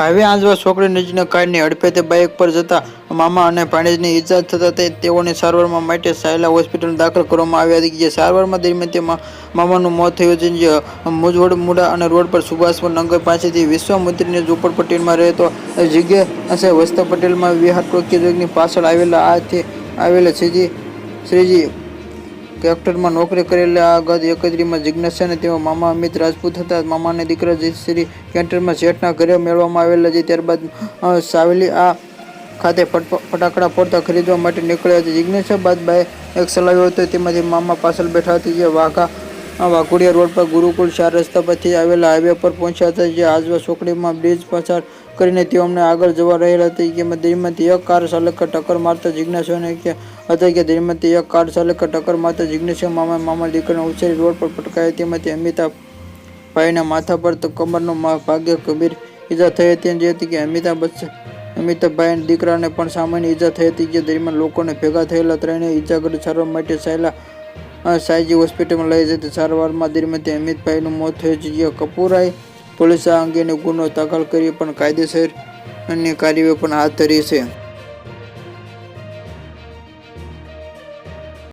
Highway આંજવા છોકરી નજીકના કારની અડફેતે બાઇક પર જતા મામા અને ભાણેજની ઈજા થતા તે તેઓને સારવારમાં માટે સાયલા હોસ્પિટલ દાખલ કરવામાં આવ્યા હતી, જે સારવારમાં દરમિયાન તે મામાનું મોત થયું છે જે મુજવડ મુડા અને રોડ પર સુભાષપુર નગર પાસેથી વિશ્વામિત્રીની ઝૂંપડપટ્ટીમાં રહેતો જગ્યા વસ્તા પટેલમાં વિહાર ટોકી પાછળ આવેલા આથી આવેલા શ્રીજી શ્રીજી કેક્ટરમાં નોકરી કરેલા આ ગત એકત્રીમાં જિજ્ઞાસા અને તેઓ મામા અમિત રાજપૂત હતા. મામાને દીકરા જયશ્રી કેન્ટરમાં શેઠના ઘરે મેળવવામાં આવેલા છે. ત્યારબાદ સાવેલી આ ખાતે ફટાકડા ફોડતા ખરીદવા માટે નીકળ્યા હતા. જિજ્ઞાસા બાદ બાએ એક સલાવ્યો હતો. તેમાંથી મામા પાછળ બેઠા હતા. જે વાઘા વાઘોડિયા રોડ પર ગુરુકુળ ચાર રસ્તા પરથી આવેલા હાઈવે પર પહોંચ્યા હતા જે આજવા ચોકડીમાં બ્રિજ પસાર કરીને તેઓ અમને આગળ જવા રહેલા હતા. કે દરમિયાનથી એક કાર ચાલકે ટક્કર મારતા જિજ્ઞાસુને કે હતા કે દરમિયાનથી એક કાર ચાલકે ટક્કર મારતા જિજ્ઞાસુ મામા મામા દીકરાને ઉછેરી રોડ પર પટકાયા તેમાંથી અમિતાભ ભાઈના માથા પર તો કમરનો મા- કબીર ઈજા થઈ હતી જે હતી કે અમિતાભ બચ્ચન અમિતાભભાઈ દીકરાને પણ સામાન્ય ઈજા થઈ હતી જે દરમિયાન લોકોને ભેગા થયેલા ત્રણેય ઈજાગ્રસ્ત સારવાર માટે સાયલા અ, સાયજી હોસ્પિટલમાં લઈ જતી સારવારમાં દરમિયાન અમિતભાઈનું મોત થયું. છે કપૂરાએ પોલીસે આ અંગેનો ગુનો દાખલ કરી પણ કાયદેસર અન્ય કાર્યવાહી પણ હાથ ધરી છે.